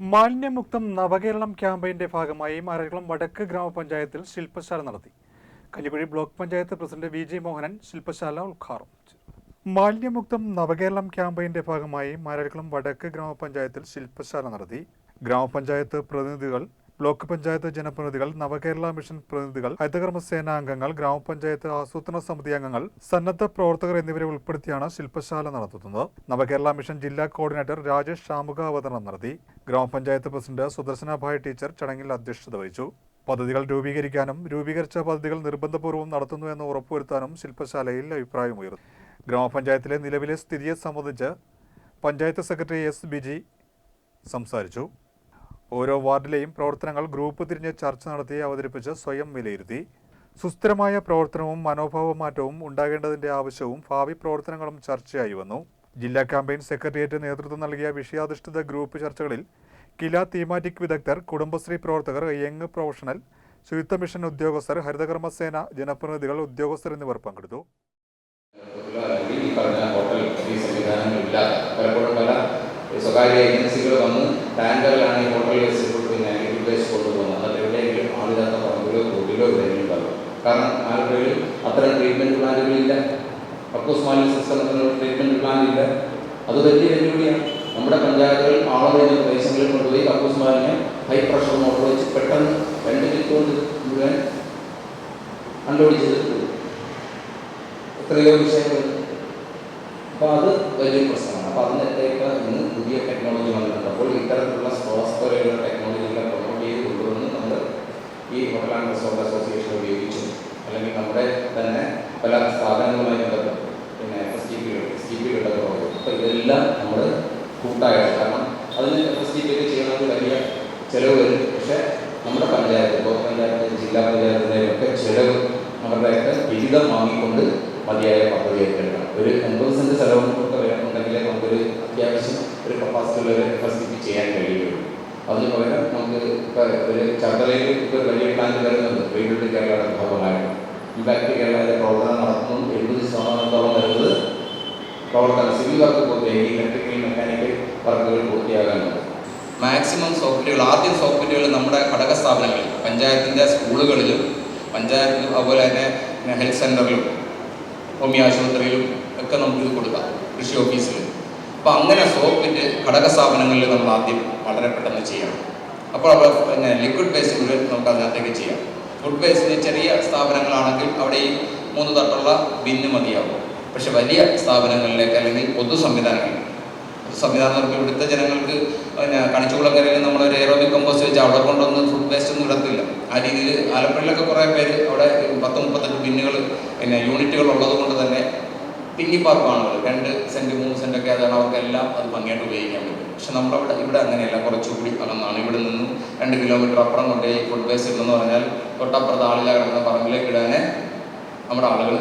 മാലിന്യമുക്തം നവകേരളം ക്യാമ്പയിന്റെ ഭാഗമായി മാരകുളം വടക്ക് ഗ്രാമപഞ്ചായത്തിൽ ശില്പശാല നടത്തി. Kanjikuzhi block panchayat president V J Mohanan ശില്പശാല ഉദ്ഘാടനം മാലിന്യമുക്തം നവകേരളം ക്യാമ്പയിന്റെ ഭാഗമായി മാരകുളം വടക്ക് ഗ്രാമപഞ്ചായത്തിൽ ശില്പശാല നടത്തി. ഗ്രാമപഞ്ചായത്ത് പ്രതിനിധികൾ ബ്ലോക്ക് പഞ്ചായത്ത് ജനപ്രതിനിധികൾ നവകേരള മിഷൻ പ്രതിനിധികൾ ഹരിതകർമ്മസേന അംഗങ്ങൾ ഗ്രാമപഞ്ചായത്ത് ആസൂത്രണ സമിതി അംഗങ്ങൾ സന്നദ്ധ പ്രവർത്തകർ എന്നിവരെ ഉൾപ്പെടുത്തിയാണ് ശില്പശാല നടത്തുന്നത്. നവകേരള മിഷൻ ജില്ലാ കോർഡിനേറ്റർ രാജേഷ് ഷാമുഖ അവതരണം നടത്തി. ഗ്രാമപഞ്ചായത്ത് പ്രസിഡന്റ് സുദർശനഭായ് ടീച്ചർ ചടങ്ങിൽ അധ്യക്ഷത വഹിച്ചു. പദ്ധതികൾ രൂപീകരിക്കാനും രൂപീകരിച്ച പദ്ധതികൾ നിർബന്ധപൂർവം നടത്തുന്നു എന്ന് ഉറപ്പുവരുത്താനും ശില്പശാലയിൽ അഭിപ്രായമുയർന്നു. ഗ്രാമപഞ്ചായത്തിലെ നിലവിലെ സ്ഥിതിയെ സംബന്ധിച്ച് പഞ്ചായത്ത് സെക്രട്ടറി എസ്. ബിജി സംസാരിച്ചു. ഓരോ വാർഡിലെയും പ്രവർത്തനങ്ങൾ ഗ്രൂപ്പ് തിരിഞ്ഞ് ചർച്ച നടത്തി അവതരിപ്പിച്ച് സ്വയം വിലയിരുത്തി. സുസ്ഥിരമായ പ്രവർത്തനവും മനോഭാവ മാറ്റവും ഉണ്ടാകേണ്ടതിന്റെ ആവശ്യവും ഭാവി പ്രവർത്തനങ്ങളും ചർച്ചയായി വന്നു. ജില്ലാ ക്യാമ്പയിൻ സെക്രട്ടേറിയറ്റ് നേതൃത്വം നൽകിയ വിഷയാധിഷ്ഠിത ഗ്രൂപ്പ് ചർച്ചകളിൽ കില തീമാറ്റിക് വിദഗ്ധർ കുടുംബശ്രീ പ്രവർത്തകർ യങ് പ്രൊഫഷണൽ ശുചിത്വ മിഷൻ ഉദ്യോഗസ്ഥർ ഹരിതകർമ്മസേന ജനപ്രതിനിധികൾ ഉദ്യോഗസ്ഥർ എന്നിവർ പങ്കെടുത്തു. സ്വകാര്യ ഏജൻസികൾ വന്ന് ടാങ്കറിലാണ് ഈ ഹോട്ടൽ വേസ്റ്റ് പിന്നെ ലിക്വിഡ് വേസ്റ്റ് കൊണ്ടുപോകുന്നത് അത് എവിടെയെങ്കിലും ആളില്ലാത്ത പറമ്പിലോ റോഡിലോ എവിടെയെങ്കിലും ഉണ്ടാവും കാരണം ആലപ്പുഴയിൽ അത്തരം ട്രീറ്റ്മെന്റ് പ്ലാന്റുകളില്ല കക്കൂസ് മാലിന്യ സിസ്റ്റത്തിന് ട്രീറ്റ്മെന്റ് പ്ലാൻ ഇല്ല. അത് വലിയ വെല്ലുവിളിയാണ്. നമ്മുടെ പഞ്ചായത്തുകൾ ആളുകളുടെ പ്രദേശങ്ങളിൽ കൊണ്ടുപോയി കക്കൂസ് മാലിന്യം ഹൈ പ്രഷർ മോട്ടർ വെച്ച് പെട്ടെന്ന് രണ്ട് മിനിറ്റ് കൊണ്ട് മുഴുവൻ അൺലോഡ് ചെയ്തിട്ടുണ്ട്. എത്രയോ വിഷയങ്ങൾ. അപ്പോൾ അത് വലിയ പ്രശ്നമാണ്. അപ്പോൾ അതിനകത്തേക്ക് ഇന്ന് പുതിയ ടെക്നോളജി വന്നിട്ടുണ്ട്. അപ്പോൾ ഇത്തരത്തിലുള്ള സ്പോർട്സ് പോലെയുള്ള ടെക്നോളജികളെ പ്രൊമോട്ട് ചെയ്ത് കൊണ്ടുവന്ന് നമ്മൾ ഈ ഹോട്ടൽ ആൻഡ് റിസോർട്ട് അസോസിയേഷൻ ഉപയോഗിച്ചും അല്ലെങ്കിൽ നമ്മുടെ തന്നെ പല സ്ഥാപനങ്ങളുമായി ബന്ധപ്പെട്ട് പിന്നെ S T P S T P ഘടകങ്ങളും അപ്പോൾ ഇതെല്ലാം നമ്മൾ കൂട്ടായിട്ട് കാരണം അതിന് എഫ് എസ് ടി പി ഒക്കെ ചെയ്യണമെങ്കിൽ വലിയ ചിലവ് വരും. പക്ഷേ നമ്മുടെ പഞ്ചായത്ത് ബ്ലോക്ക് പഞ്ചായത്ത് ജില്ലാ പഞ്ചായത്തിന്റെയൊക്കെ ചിലവ് അവരുടെയൊക്കെ വിഹിതം വാങ്ങിക്കൊണ്ട് മതിയായ പദ്ധതി ഏറ്റെടുക്കണം ഒരു എൺപത് സെന്റ് സ്ഥലവും ഒക്കെ വേണമെന്നുണ്ടെങ്കിൽ നമുക്കൊരു അത്യാവശ്യം ഒരു കപ്പാസിറ്റി ഫസ്റ്റ് ചെയ്യാൻ കഴിയുള്ളൂ. അതിന് പകരം നമുക്ക് ഒരു ചർക്കലയിൽ ഇപ്പോൾ വലിയ പ്ലാൻ വരുന്നുണ്ട്. വെയിലുള്ള കേരളയുടെ ഭാഗമായിട്ട്. ഇമ്പാക്ട് കേരളയുടെ പ്രവർത്തനം നടത്തുന്നു എഴുപത് ശതമാനത്തോളം വരുന്നത് പ്രവർത്തനം സിവിൽ വർക്ക് പൂർത്തിയായി ഇലക്ട്രിക്കൽ മെക്കാനിക്കൽ വർക്കുകൾ പൂർത്തിയാകാനുണ്ട് മാക്സിമം സോഫ്റ്റ്വെയറുകൾ ആദ്യം സോഫ്റ്റ്വെയറുകൾ നമ്മുടെ ഘടക സ്ഥാപനങ്ങളിൽ പഞ്ചായത്തിന്റെ സ്കൂളുകളിലും പഞ്ചായത്ത് അതുപോലെ തന്നെ ഹെൽത്ത് സെന്ററിലും ഹോമിയോ ആശുപത്രിയിലും ഒക്കെ നമുക്കിത് കൊടുക്കാം. കൃഷി ഓഫീസിലും അപ്പോൾ അങ്ങനെ സോപ്പിന്റെ ഘടക സ്ഥാപനങ്ങളിൽ നമ്മൾ ആദ്യം വളരെ പെട്ടെന്ന് ചെയ്യണം. അപ്പോൾ പിന്നെ ലിക്വിഡ് മുഴുവൻ നമുക്ക് അതിനകത്തേക്ക് ചെയ്യാം. ഫുഡ് ബേസ്ഡ് ചെറിയ സ്ഥാപനങ്ങളാണെങ്കിൽ അവിടെ ഈ മൂന്ന് തട്ടുള്ള ബിന്ന് മതിയാവും. പക്ഷെ വലിയ സ്ഥാപനങ്ങളിലേക്ക് അല്ലെങ്കിൽ പൊതു സംവിധാനങ്ങളിൽ സംവിധാനം ഇവിടുത്തെ ജനങ്ങൾക്ക് പിന്നെ കണിച്ചുകുളങ്കരയിൽ നമ്മളൊരു എയറോബിക് കമ്പോസ്റ്റ് വെച്ച് അവിടെ കൊണ്ടൊന്നും ഫുഡ് വേസ്റ്റ് ഒന്നും ഇടത്തില്ല. ആ രീതിയിൽ ആലപ്പുഴയിലൊക്കെ കുറേ പേര് അവിടെ പത്ത് മുപ്പത്തെട്ട് ബിന്നുകൾ പിന്നെ യൂണിറ്റുകൾ ഉള്ളത് കൊണ്ട് തന്നെ പിന്നി പാർക്കാണ് രണ്ട് സെന്റ് മൂന്ന് സെന്റ് ഒക്കെ അതാണ് അവർക്കെല്ലാം അത് ഭംഗിയായിട്ട് ഉപയോഗിക്കാൻ പറ്റും. പക്ഷെ നമ്മളവിടെ ഇവിടെ അങ്ങനെയല്ല. കുറച്ചുകൂടി അകന്നാണ്. ഇവിടെ നിന്ന് രണ്ട് കിലോമീറ്റർ അപ്പുറം കൊണ്ടുപോയി ഫുഡ് വേസ്റ്റ് എന്ന് പറഞ്ഞാൽ തൊട്ടപ്പുറത്ത് ആളില്ല കിടക്കുന്ന പറമ്പിലേക്ക് ഇടാനേ നമ്മുടെ ആളുകൾ